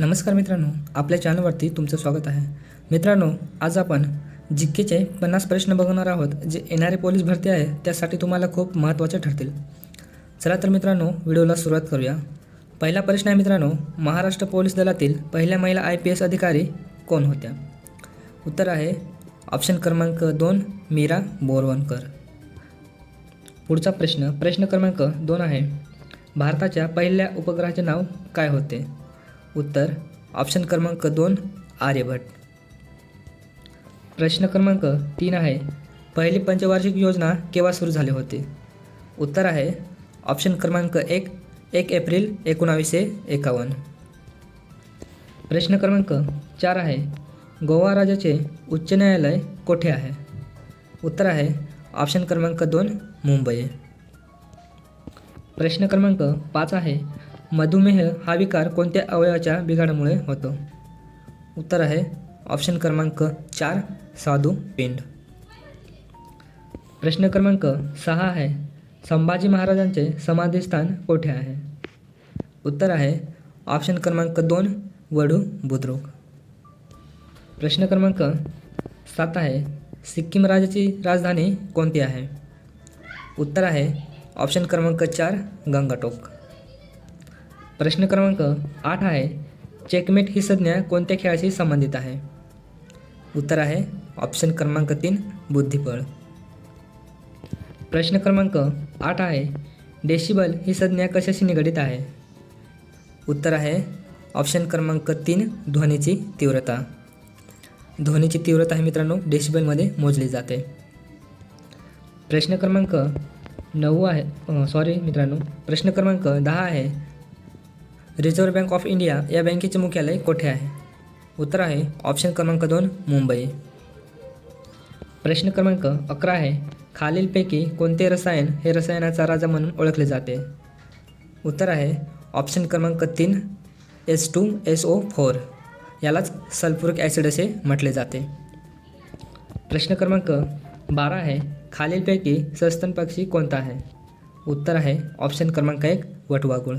नमस्कार मित्रांनो आपल्या चॅनलवरती तुमचं स्वागत आहे. मित्रांनो आज आपण जिक्केचे पन्नास प्रश्न बघणार आहोत जे येणारे पोलीस भरती आहे त्यासाठी तुम्हाला खूप महत्त्वाचे ठरतील. चला तर मित्रांनो व्हिडिओला सुरुवात करूया. पहिला प्रश्न आहे मित्रांनो महाराष्ट्र पोलीस दलातील पहिल्या महिला आय पी एस अधिकारी कोण होत्या? उत्तर आहे ऑप्शन क्रमांक दोन मीरा बोरवणकर. पुढचा प्रश्न प्रश्न क्रमांक दोन आहे भारताच्या पहिल्या उपग्रहाचे नाव काय होते? उत्तर ऑप्शन क्रमांक दोन आर्यभट प्रश्न क्रमांक तीन आहे पहिली पंचवार्षिक योजना केव्हा सुरू झाली होती? उत्तर आहे ऑप्शन क्रमांक एक एक एप्रिल एकोणावीसशे एकावन्न. प्रश्न क्रमांक चार आहे गोवा राज्याचे उच्च न्यायालय कोठे आहे? उत्तर आहे ऑप्शन क्रमांक दोन मुंबई. प्रश्न क्रमांक पाच आहे मधुमेह हा विकार कोणत्या अवयवाच्या बिघाडामुळे होतो? उत्तर आहे ऑप्शन क्रमांक चार साधू पिंड. प्रश्न क्रमांक सहा आहे संभाजी महाराजांचे समाधीस्थान कोठे आहे? उत्तर आहे ऑप्शन क्रमांक दोन वडू बुद्रुक. प्रश्न क्रमांक सात आहे सिक्कीम राज्याची राजधानी कोणती आहे? उत्तर आहे ऑप्शन क्रमांक चार गंगाटोक. प्रश्न क्रमांक आठ आहे चेकमेट ही संज्ञा कोणत्या खेळाशी संबंधित आहे? उत्तर आहे ऑप्शन क्रमांक तीन बुद्धिबळ. प्रश्न क्रमांक आठ आहे डेसिबल ही संज्ञा कशाशी निगडीत आहे? उत्तर आहे ऑप्शन क्रमांक तीन ध्वनीची तीव्रता. ध्वनीची तीव्रता ही मित्रांनो डेसिबलमध्ये मोजली जाते. प्रश्न क्रमांक नऊ आहे सॉरी मित्रांनो. प्रश्न क्रमांक दहा आहे रिझर्व्ह बँक ऑफ इंडिया या बँकेचे मुख्यालय कोठे आहे? उत्तर आहे ऑप्शन क्रमांक दोन मुंबई. प्रश्न क्रमांक अकरा आहे खालीलपैकी कोणते रसायन हे रसायनाचा राजा म्हणून ओळखले जाते? उत्तर आहे ऑप्शन क्रमांक तीन S two S O four. यालाच सल्फ्युरिक ॲसिड असे म्हटले जाते. प्रश्न क्रमांक बारा आहे खालीलपैकी सस्तन पक्षी कोणता आहे? उत्तर आहे ऑप्शन क्रमांक एक वटवागुळ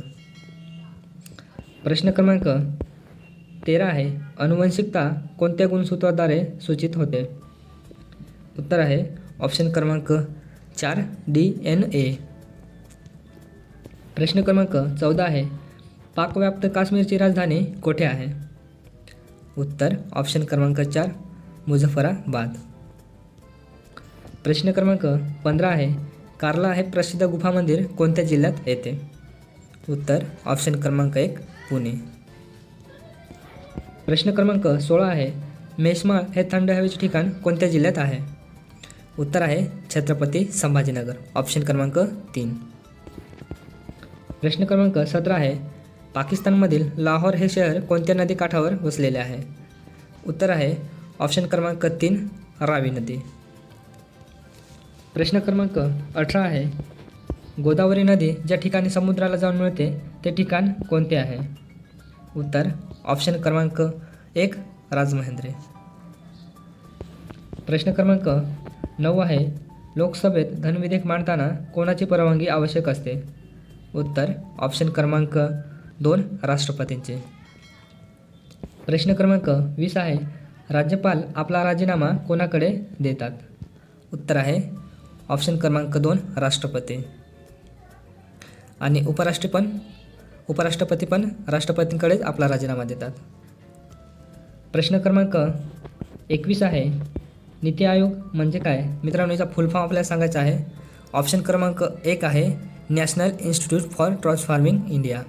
प्रश्न क्रमांक तेरा आहे. अनुवंशिकता कोणत्या गुणसूत्राद्वारे सूचित होते? उत्तर आहे. ऑप्शन क्रमांक चार डी एन ए प्रश्न क्रमांक चौदा आहे. पाकव्याप्त काश्मीरची राजधानी कोठे आहे? उत्तर ऑप्शन क्रमांक चार मुझफ्फराबाद. प्रश्न क्रमांक पंधरा आहे. कार्ला हे प्रसिद्ध गुफा मंदिर कोणत्या जिल्ह्यात येते? उत्तर ऑप्शन क्रमांक एक पुणे. प्रश्न क्रमांक सोळा आहे मेषमाळ हे थंड हवेचे ठिकाण कोणत्या जिल्ह्यात आहे? उत्तर आहे छत्रपती संभाजीनगर ऑप्शन क्रमांक तीन. प्रश्न क्रमांक सतरा आहे पाकिस्तानमधील लाहोर हे शहर कोणत्या नदी काठावर वसलेले आहे? उत्तर आहे ऑप्शन क्रमांक तीन रावी नदी. प्रश्न क्रमांक अठरा आहे गोदावरी नदी ज्या ठिकाणी समुद्राला जाऊन मिळते ते ठिकाण कोणते आहे? उत्तर ऑप्शन क्रमांक एक राजमहेंद्रे. प्रश्न क्रमांक नऊ आहे लोकसभेत धनविधेयक मांडताना कोणाची परवानगी आवश्यक असते? उत्तर ऑप्शन क्रमांक दोन राष्ट्रपतींचे. प्रश्न क्रमांक वीस आहे राज्यपाल आपला राजीनामा कोणाकडे देतात? उत्तर आहे ऑप्शन क्रमांक दोन राष्ट्रपती. आणि उपराष्ट्रपती पण उपराष्ट्रपती पण राष्ट्रपतींकडेच आपला राजीनामा देतात. प्रश्न क्रमांक एकवीस आहे नीती आयोग म्हणजे काय? मित्रांनो याचा फुल फॉर्म आपल्याला सांगायचा आहे. ऑप्शन क्रमांक एक आहे national institute for transforming India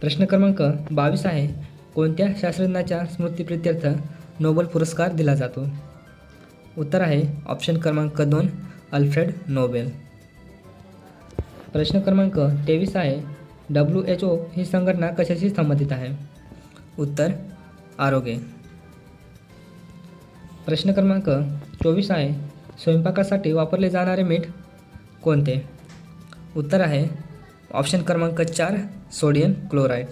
प्रश्न क्रमांक बावीस आहे कोणत्या शास्त्रज्ञाच्या स्मृतीप्रित्यर्थ नोबेल पुरस्कार दिला जातो? उत्तर आहे ऑप्शन क्रमांक दोन अल्फ्रेड नोबेल. प्रश्न क्रमांक तेवीस आहे. डब्ल्यू एच ओ ही संघटना कशाशी संबंधित आहे? उत्तर आरोग्य. प्रश्न क्रमांक चोवीस आहे. स्वयंपाकासाठी वापरले जाणारे मीठ कोणते? उत्तर आहे. ऑप्शन क्रमांक चार सोडियम क्लोराईड.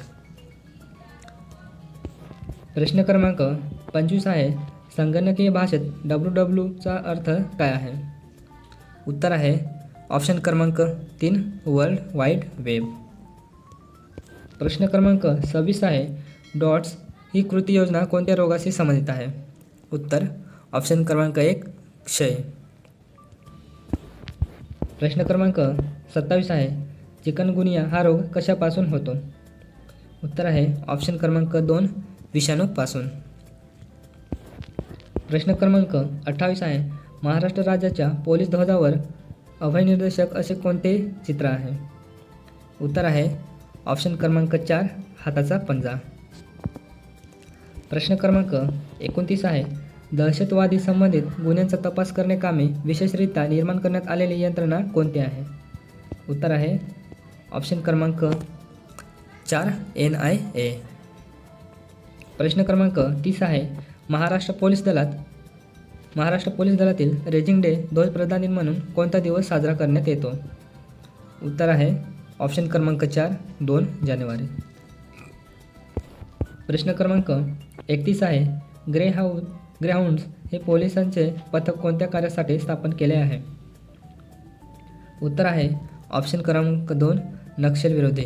प्रश्न क्रमांक पंचवीस आहे. संगणकीय भाषेत डब्ल्यू डब्ल्यूचा अर्थ काय आहे? उत्तर आहे. ऑप्शन क्रमांक तीन वर्ल्ड वाईड वेब प्रश्न क्रमांक सव्वीस आहे. डॉट्स ही कृती योजना कोणत्या रोगाशी संबंधित आहे? उत्तर ऑप्शन क्रमांक एक क्षय. प्रश्न क्रमांक सत्तावीस आहे. चिकनगुनिया हा रोग कशापासून होतो? उत्तर आहे ऑप्शन क्रमांक दोन विषाणूपासून. प्रश्न क्रमांक अठ्ठावीस आहे. महाराष्ट्र राज्याच्या पोलीस ध्वजावर अभयनिर्देशक असे कोणते चित्र आहे? उत्तर आहे ऑप्शन क्रमांक चार हाताचा पंजा. प्रश्न क्रमांक एकोणतीस आहे दहशतवादी संबंधित गुन्ह्यांचा तपास करणे कामे विशेषरित्या निर्माण करण्यात आलेली यंत्रणा कोणती आहे? उत्तर आहे ऑप्शन क्रमांक चार एन आय ए. प्रश्न क्रमांक तीस आहे महाराष्ट्र पोलीस दलात महाराष्ट्र पोलीस दलातील रेजिंग डे ध्वजप्रधान दिन म्हणून कोणता दिवस साजरा करण्यात येतो? उत्तर आहे ऑप्शन क्रमांक चार दोन जानेवारी. प्रश्न क्रमांक एकतीस आहे ग्रे हाऊ ग्रेहाउंड्स हे पोलिसांचे पथक कोणत्या कार्यासाठी स्थापन केले आहे? उत्तर आहे ऑप्शन क्रमांक दोन नक्षलविरोधी.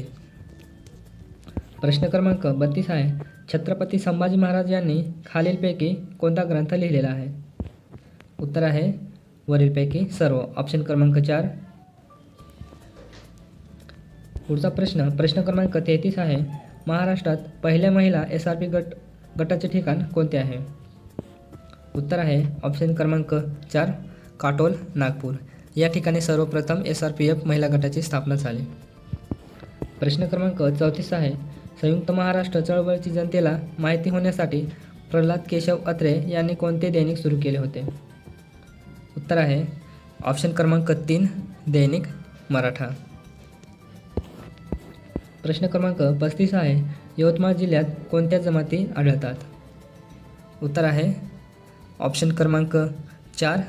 प्रश्न क्रमांक बत्तीस आहे छत्रपती संभाजी महाराज यांनी खालीलपैकी कोणता ग्रंथ लिहिलेला आहे? उत्तर आहे. वरीलपैकी सर्व. ऑप्शन क्रमांक चार. पुढचा प्रश्न. प्रश्न क्रमांक तेहतीस आहे. महाराष्ट्रात पहिल्या महिला एस आर पी गट गटाचे ठिकाण कोणते आहे? उत्तर आहे. ऑप्शन क्रमांक चार काटोल नागपूर. या ठिकाणी सर्वप्रथम एस आर पी एफ महिला गटाची स्थापना झाली. प्रश्न क्रमांक चौतीस आहे. संयुक्त महाराष्ट्र चळवळीची जनतेला माहिती होण्यासाठी प्रल्हाद केशव अत्रे यांनी कोणते दैनिक सुरू केले होते? उत्तर आहे. ऑप्शन क्रमांक तीन दैनिक मराठा. प्रश्न क्रमांक पस्तीस आहे. यवतमाळ जिल्ह्यात कोणत्या जमाती आढळतात? उत्तर आहे. ऑप्शन क्रमांक चार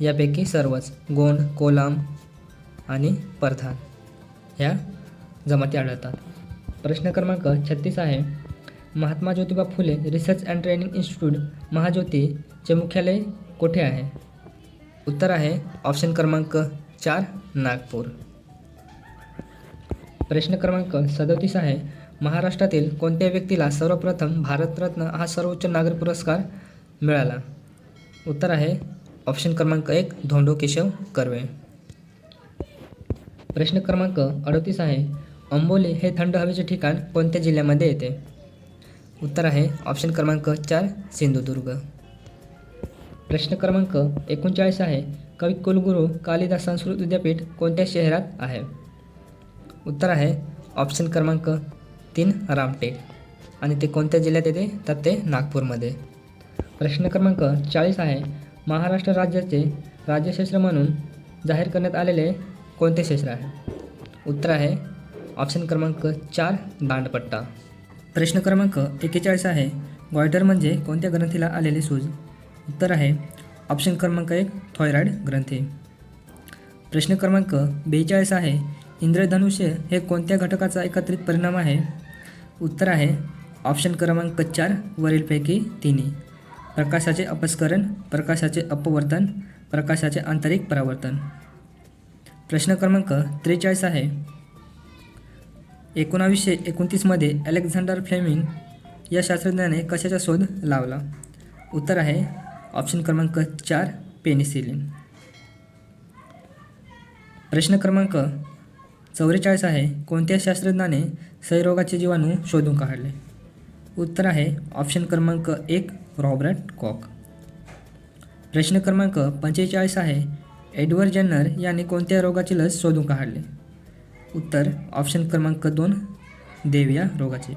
यापैकी सर्वच गोंड कोलाम आणि परधान ह्या जमाती आढळतात. प्रश्न क्रमांक छत्तीस आहे. Mahatma Jyotiba Phule research and training institute महाज्योतीचे मुख्यालय कोठे आहे? उत्तर आहे ऑप्शन क्रमांक चार नागपूर. प्रश्न क्रमांक सदोतीस आहे महाराष्ट्रातील कोणत्या व्यक्तीला सर्वप्रथम भारतरत्न हा सर्वोच्च नागरी पुरस्कार मिळाला? उत्तर आहे ऑप्शन क्रमांक एक धोंडो केशव कर्वे. प्रश्न क्रमांक अडतीस आहे अंबोली हे थंड हवेचे ठिकाण कोणत्या जिल्ह्यामध्ये येते? उत्तर आहे ऑप्शन क्रमांक चार सिंधुदुर्ग. प्रश्न क्रमांक एकोणचाळीस आहे. कवी कुलगुरू कालिदास संस्कृत विद्यापीठ कोणत्या शहरात आहे? उत्तर आहे ऑप्शन क्रमांक तीन रामटेक. आणि ते कोणत्या जिल्ह्यात येते? तर ते नागपूरमध्ये. प्रश्न क्रमांक चाळीस आहे महाराष्ट्र राज्याचे राज्यशास्त्र म्हणून जाहीर करण्यात आलेले कोणते क्षेत्र आहे? उत्तर आहे ऑप्शन क्रमांक चार दांडपट्टा. प्रश्न क्रमांक एक्केचाळीस आहे गॉयटर म्हणजे कोणत्या ग्रंथीला आलेले सूज? उत्तर आहे. ऑप्शन क्रमांक एक थॉयरॉईड ग्रंथी. प्रश्न क्रमांक बेचाळीस आहे. इंद्रधनुष्य हे कोणत्या घटकाचा एकत्रित परिणाम आहे? उत्तर आहे. ऑप्शन क्रमांक चार वरीलपैकी तिन्ही. प्रकाशाचे अपस्करण प्रकाशाचे अपवर्तन प्रकाशाचे आंतरिक परावर्तन. प्रश्न क्रमांक त्रेचाळीस आहे. एकोणावीसशे एकोणतीसमध्ये अलेक्झांडर फ्लेमिंग या शास्त्रज्ञाने कशाचा शोध लावला? उत्तर आहे. ऑप्शन क्रमांक चार पेनिसिलिन. प्रश्न क्रमांक चौवेचाळीस आहे कोणत्या शास्त्रज्ञाने क्षयरोगाचे जीवाणू शोधून काढले? उत्तर आहे ऑप्शन क्रमांक एक रॉबर्ट कॉक. प्रश्न क्रमांक पंचेचाळीस आहे एडवर्ड जेन्नर यांनी कोणत्या रोगाची लस शोधून काढले? उत्तर ऑप्शन क्रमांक दोन देव या रोगाचे.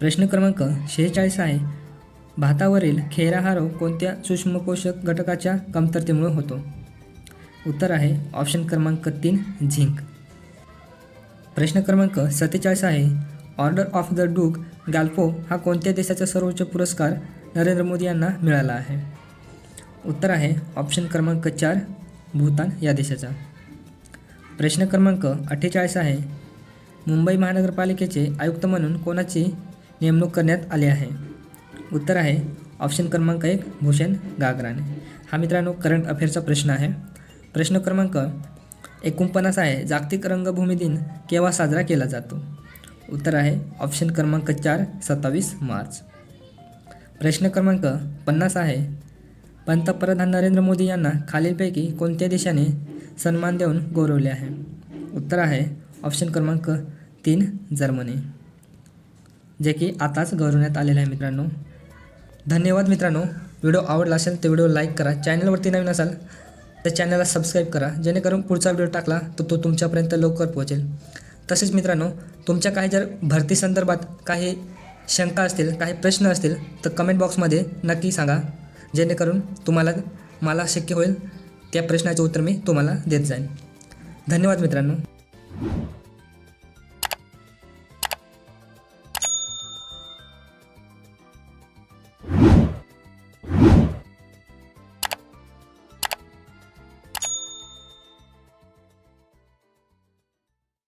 प्रश्न क्रमांक शेहेचाळीस आहे भातावरील खेरा हा रोग कोणत्या सूक्ष्मपोषक घटकाच्या कमतरतेमुळे होतो? उत्तर आहे ऑप्शन क्रमांक तीन झिंक. प्रश्न क्रमांक सत्तेचाळीस आहे. ऑर्डर ऑफ द डूक गॅल्फो हा कोणत्या देशाचा सर्वोच्च पुरस्कार नरेंद्र मोदी यांना मिळाला आहे? उत्तर आहे ऑप्शन क्रमांक चार भूतान या देशाचा. प्रश्न क्रमांक अठ्ठेचाळीस आहे. मुंबई महानगरपालिकेचे आयुक्त म्हणून कोणाची नेमणूक करण्यात आली आहे? उत्तर आहे. ऑप्शन क्रमांक एक भूषण गागराने. हा मित्रांनो करंट अफेअरचा प्रश्न आहे. प्रश्न क्रमांक एकोणपन्नास आहे. जागतिक रंगभूमी दिन केव्हा साजरा केला जातो? उत्तर आहे. ऑप्शन क्रमांक चार सत्तावीस मार्च. प्रश्न क्रमांक पन्नास आहे. पंतप्रधान नरेंद्र मोदी यांना खालीलपैकी कोणत्या देशाने सन्मान देऊन गौरवले आहे? उत्तर आहे. ऑप्शन क्रमांक तीन जर्मनी. जे की आताच गौरवण्यात आलेलं आहे मित्रांनो. धन्यवाद मित्रांनो. व्हिडिओ आवडला असेल तर व्हिडिओ लाईक करा. चॅनलवरती नवीन असाल तर चॅनलला सबस्क्राईब करा. जेणेकरून पुढचा व्हिडिओ टाकला तर तो तुमच्यापर्यंत लवकर पोहोचेल. तसेच मित्रांनो तुमच्या काही जर भरती संदर्भात काही शंका असतील काही प्रश्न असतील तर कमेंट बॉक्समध्ये नक्की सांगा. जेणेकरून तुम्हाला मला शक्य होईल त्या प्रश्नाचे उत्तर मी तुम्हाला देत जाईन. धन्यवाद मित्रांनो.